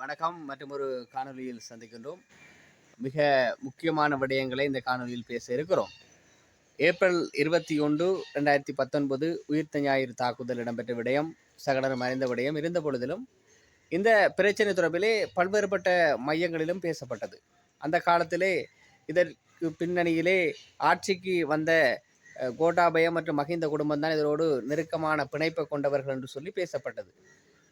வணக்கம். மற்றும் ஒரு காணொலியில் சந்திக்கின்றோம். மிக முக்கியமான விடயங்களை இந்த காணொலியில் பேச இருக்கிறோம். ஏப்ரல் இருபத்தி ஒன்று ரெண்டாயிரத்தி பத்தொன்பது உயிர்த்த ஞாயிறு தாக்குதல் இடம்பெற்ற விடயம் சகடரம் அறிந்த விடயம் இருந்த பொழுதிலும் இந்த பிரச்சனை தொடர்பிலே பல்வேறுபட்ட மையங்களிலும் பேசப்பட்டது. அந்த காலத்திலே இதற்கு பின்னணியிலே ஆட்சிக்கு வந்த கோட்டாபய மற்றும் மஹிந்த குடும்பம் தான் இதனோடு நெருக்கமான பிணைப்பை கொண்டவர்கள் என்று சொல்லி பேசப்பட்டது.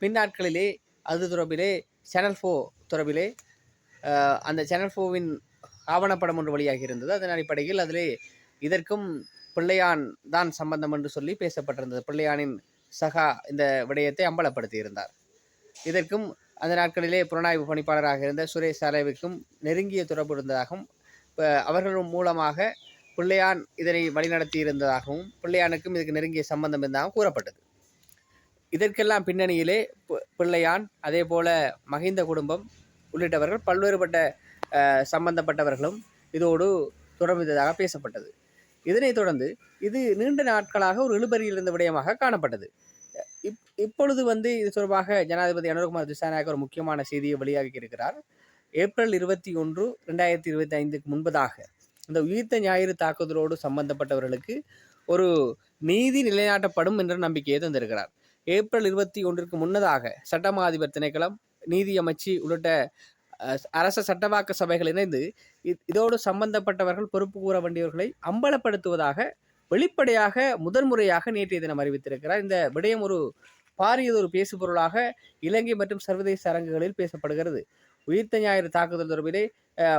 பின்னாட்களிலே அது தொடர்பிலே சேனல் ஃபோ தொடர்பிலே அந்த சேனல் ஃபோவின் ஆவணப்படம் ஒன்று வழியாக இருந்தது. அதன் அடிப்படையில் அதிலே இதற்கும் பிள்ளையான் தான் சம்பந்தம் என்று சொல்லி பேசப்பட்டிருந்தது. பிள்ளையானின் சகா இந்த விடயத்தை அம்பலப்படுத்தி இருந்தார். இதற்கும் அந்த நாட்களிலே புலனாய்வு பணிப்பாளராக இருந்த சுரேஷ் சாலேவுக்கும் நெருங்கிய தொடர்பு இருந்ததாகவும் அஹ், அவர்கள் மூலமாக பிள்ளையான் இதனை வழிநடத்தி இருந்ததாகவும் பிள்ளையானுக்கும் இதுக்கு நெருங்கிய சம்பந்தம் இருந்ததாகவும் கூறப்பட்டது. இதற்கெல்லாம் பின்னணியிலே பி- பிள்ளையான் அதே போல மகிந்த குடும்பம் உள்ளிட்டவர்கள் பல்வேறுபட்ட சம்பந்தப்பட்டவர்களும் இதோடு தொடர்ந்ததாக பேசப்பட்டது. இதனைத் தொடர்ந்து இது நீண்ட நாட்களாக ஒரு இழுபறியில் இருந்த விடயமாக காணப்பட்டது. இப் இப்பொழுது வந்து இது தொடர்பாக ஜனாதிபதி அனுர்குமார் திசாநாயக் ஒரு முக்கியமான செய்தியை வெளியாகி இருக்கிறார் ஏப்ரல் இருபத்தி ஒன்று ரெண்டாயிரத்தி இருபத்தி ஐந்துக்கு முன்பதாக இந்த உயிர்த்த ஞாயிறு தாக்குதலோடு சம்பந்தப்பட்டவர்களுக்கு ஒரு நீதி நிலைநாட்டப்படும் என்ற நம்பிக்கையை தந்திருக்கிறார். ஏப்ரல் இருபத்தி ஒன்றிற்கு முன்னதாக சட்டமா அதிபர் திணைக்களம் நீதியமைச்சு உள்ளிட்ட அரச சட்டவாக்க சபைகள் இணைந்து இ- இதோடு சம்பந்தப்பட்டவர்கள் பொறுப்பு கூற வேண்டியவர்களை அம்பலப்படுத்துவதாக வெளிப்படையாக முதன்முறையாக நேற்றைய தினம் அறிவித்திருக்கிறார். இந்த விடயம் ஒரு பாரியதொரு பேசுபொருளாக இலங்கை மற்றும் சர்வதேச அரங்குகளில் பேசப்படுகிறது. உயிர்த்த ஞாயிறு தாக்குதல் தொடர்பிலே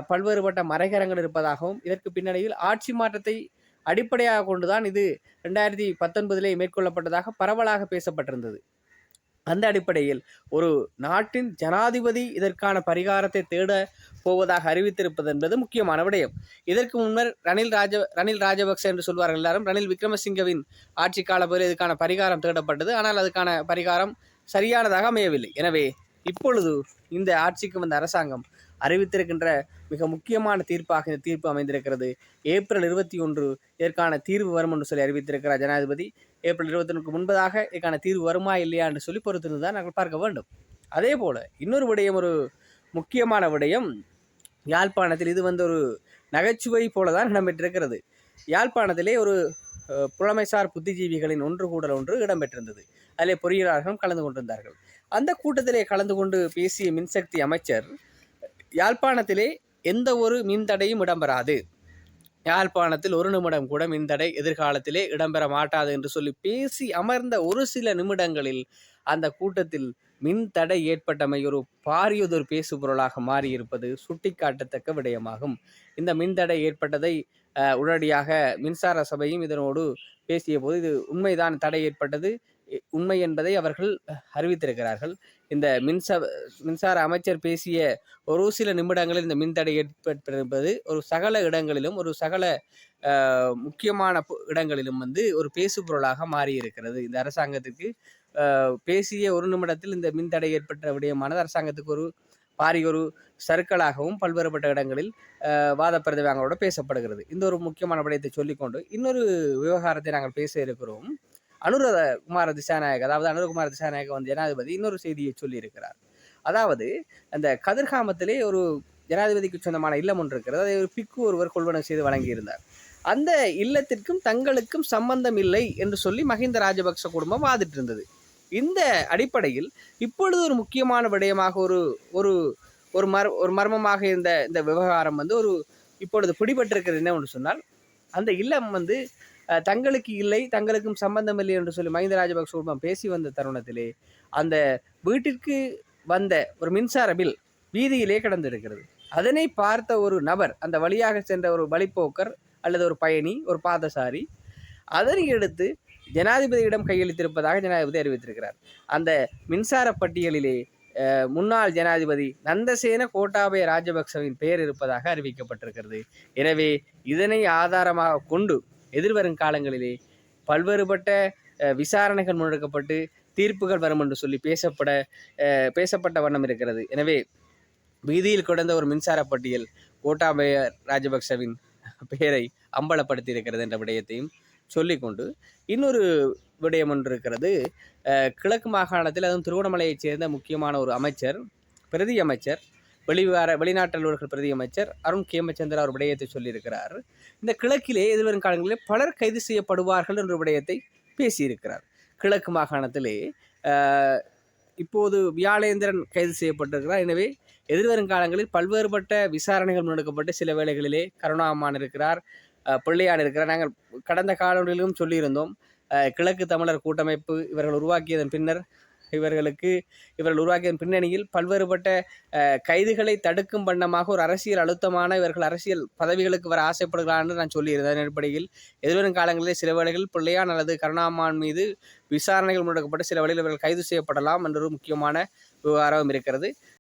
பல்வேறுபட்ட மறைகரங்கள் இருப்பதாகவும் இதற்கு பின்னணியில் ஆட்சி மாற்றத்தை அடிப்படையாக கொண்டுதான் இது ரெண்டாயிரத்தி பத்தொன்பதிலே மேற்கொள்ளப்பட்டதாக பரவலாக பேசப்பட்டிருந்தது. அந்த அடிப்படையில் ஒரு நாட்டின் ஜனாதிபதி இதற்கான பரிகாரத்தை தேட போவதாக அறிவித்திருப்பது என்பது முக்கியமான விடயம். இதற்கு முன்னர் ரணில் ராஜ ரணில் ராஜபக்ச என்று சொல்வார்கள் எல்லாரும் ரணில் விக்ரமசிங்கவின் ஆட்சி காலப்போது இதுக்கான பரிகாரம் தேடப்பட்டது. ஆனால் அதுக்கான பரிகாரம் சரியானதாக அமையவில்லை. எனவே இப்பொழுது இந்த ஆட்சிக்கு வந்த அரசாங்கம் அறிவித்திருக்கின்ற மிக முக்கியமான தீர்ப்பாக இந்த தீர்ப்பு அமைந்திருக்கிறது. ஏப்ரல் இருபத்தி ஒன்று இதற்கான தீர்வு வரும் என்று சொல்லி அறிவித்திருக்கிறார் ஜனாதிபதி. ஏப்ரல் இருபத்தொன்னுக்கு முன்பதாக இதற்கான தீர்வு வருமா இல்லையா என்று சொல்லி பொறுத்திருந்து தான் நாங்கள் பார்க்க வேண்டும். அதே போல் இன்னொரு விடயம் ஒரு முக்கியமான விடயம் யாழ்ப்பாணத்தில் இது வந்து ஒரு நகைச்சுவை போல தான் இடம்பெற்றிருக்கிறது. யாழ்ப்பாணத்திலே ஒரு புலமைசார் புத்திஜீவிகளின் ஒன்று கூடல் ஒன்று இடம்பெற்றிருந்தது. அதிலே பொறியியலாளர்களும் கலந்து கொண்டிருந்தார்கள். அந்த கூட்டத்திலே கலந்து கொண்டு பேசிய மின்சக்தி அமைச்சர் யாழ்ப்பாணத்திலே எந்த ஒரு மின்தடையும் இடம்பெறாது. யாழ்ப்பாணத்தில் ஒரு நிமிடம் கூட மின்தடை எதிர்காலத்திலே இடம்பெற மாட்டாது என்று சொல்லி பேசி அமர்ந்த ஒரு சில நிமிடங்களில் அந்த கூட்டத்தில் மின்தடை ஏற்பட்டமை ஒரு பாரியதொரு பேசுபொருளாக மாறியிருப்பது சுட்டிக்காட்டத்தக்க விடயமாகும். இந்த மின்தடை ஏற்பட்டதை உடனடியாக மின்சார சபையும் இதனோடு பேசிய போது இது உண்மைதான் தடை ஏற்பட்டது. உண்மை என்பதை அவர்கள் அறிவித்திருக்கிறார்கள். இந்த மின்சார மின்சார அமைச்சர் பேசிய ஒரு சில நிமிடங்களில் இந்த மின்தடை ஏற்பட்டிருப்பது ஒரு சகல இடங்களிலும் ஒரு சகல முக்கியமான இடங்களிலும் வந்து ஒரு பேசுபொருளாக மாறியிருக்கிறது. இந்த அரசாங்கத்துக்கு பேசிய ஒரு நிமிடத்தில் இந்த மின்தடை ஏற்பட்ட விடயமானது அரசாங்கத்துக்கு ஒரு பாரி ஒரு சறுக்கலாகவும் பல்வேறுபட்ட இடங்களில் வாத பிரதிவாங்களோட பேசப்படுகிறது. இந்த ஒரு முக்கியமான விடயத்தை சொல்லிக்கொண்டு இன்னொரு விவகாரத்தை நாங்கள் பேச இருக்கிறோம். அனுரத குமார திசாநாயக் அதாவது அனுரகுமார திசாநாயக் வந்து ஜனாதிபதி இன்னொரு செய்தியை சொல்லியிருக்கிறார். அதாவது அந்த கதிர்காமத்திலே ஒரு ஜனாதிபதிக்கு சொந்தமான இல்லம் ஒன்று இருக்கிறது. அதை ஒரு பிக்கு ஒருவர் கொள்வனம் செய்து வழங்கியிருந்தார். அந்த இல்லத்திற்கும் தங்களுக்கும் சம்பந்தம் இல்லை என்று சொல்லி மஹிந்த ராஜபக்ச குடும்பம் வாதிட்டு இருந்தது இந்த அடிப்படையில் இப்பொழுது ஒரு முக்கியமான விடயமாக ஒரு ஒரு ஒரு மர் ஒரு மர்மமாக இருந்த இந்த விவகாரம் வந்து ஒரு இப்பொழுது பிடிபட்டிருக்கிறது. என்ன ஒன்று சொன்னால் அந்த இல்லம் வந்து தங்களுக்கு இல்லை தங்களுக்கும் சம்பந்தம் இல்லை என்று சொல்லி மஹிந்த ராஜபக்ச குடும்பம் பேசி வந்த தருணத்திலே அந்த வீட்டிற்கு வந்த ஒரு மின்சார பில் வீதியிலே கிடந்திருக்கிறது. அதனை பார்த்த ஒரு நபர் அந்த வழியாக சென்ற ஒரு வழிப்போக்கர் அல்லது ஒரு பயணி ஒரு பாதசாரி அதனை எடுத்து ஜனாதிபதியிடம் கையளித்திருப்பதாக ஜனாதிபதி அறிவித்திருக்கிறார். அந்த மின்சார பட்டியலிலே முன்னாள் ஜனாதிபதி நந்தசேன கோட்டாபய ராஜபக்சவின் பெயர் இருப்பதாக அறிவிக்கப்பட்டிருக்கிறது. எனவே இதனை ஆதாரமாக கொண்டு எதிர்வரும் காலங்களிலே பல்வேறுபட்ட விசாரணைகள் முன்னெடுக்கப்பட்டு தீர்ப்புகள் வரும் என்று சொல்லி பேசப்பட பேசப்பட்ட வண்ணம் இருக்கிறது. எனவே வீதியில் கிடந்த ஒரு மின்சார பட்டியல் கோட்டாபய ராஜபக்சவின் பெயரை அம்பலப்படுத்தி இருக்கிறது என்ற விடயத்தையும் சொல்லிக்கொண்டு இன்னொரு விடயம் ஒன்று இருக்கிறது. கிழக்கு மாகாணத்தில் அதுவும் திருவண்ணாமலையைச் சேர்ந்த முக்கியமான ஒரு அமைச்சர் பிரதி அமைச்சர் வெளிவார வெளிநாட்டு அலுவலர்கள் பிரதி அமைச்சர் அருண் கேமச்சந்திரா ஒரு விடயத்தை சொல்லியிருக்கிறார். இந்த கிழக்கிலே எதிர்வரும் காலங்களிலே பலர் கைது செய்யப்படுவார்கள் என்ற விடயத்தை பேசியிருக்கிறார். கிழக்கு மாகாணத்திலே இப்போது வியாழேந்திரன் கைது செய்யப்பட்டிருக்கிறார். எனவே எதிர்வரும் காலங்களில் பல்வேறுபட்ட விசாரணைகள் முன்னெடுக்கப்பட்டு சில வேளைகளிலே கருணாமான் இருக்கிறார் பிள்ளையான் இருக்கிறார். நாங்கள் கடந்த காலங்களிலும் சொல்லியிருந்தோம் கிழக்கு தமிழர் கூட்டமைப்பு இவர்கள் உருவாக்கியதன் பின்னர் இவர்களுக்கு இவர்கள் உருவாக்கிய பின்னணியில் பல்வேறுபட்ட கைதுகளை தடுக்கும் வண்ணமாக ஒரு அரசியல் அழுத்தமான இவர்கள் அரசியல் பதவிகளுக்கு வர ஆசைப்படுகிறார் என்று நான் சொல்லியிருந்தேன் அடிப்படையில். எதிர்வரும் காலங்களில் சில வேளைகள் பிள்ளையான் அல்லது கருணாமான் மீது விசாரணைகள் முன்னெடுக்கப்பட்டு சில வேளைகளில் இவர்கள் கைது செய்யப்படலாம் என்ற முக்கியமான விவகாரம் இருக்கிறது.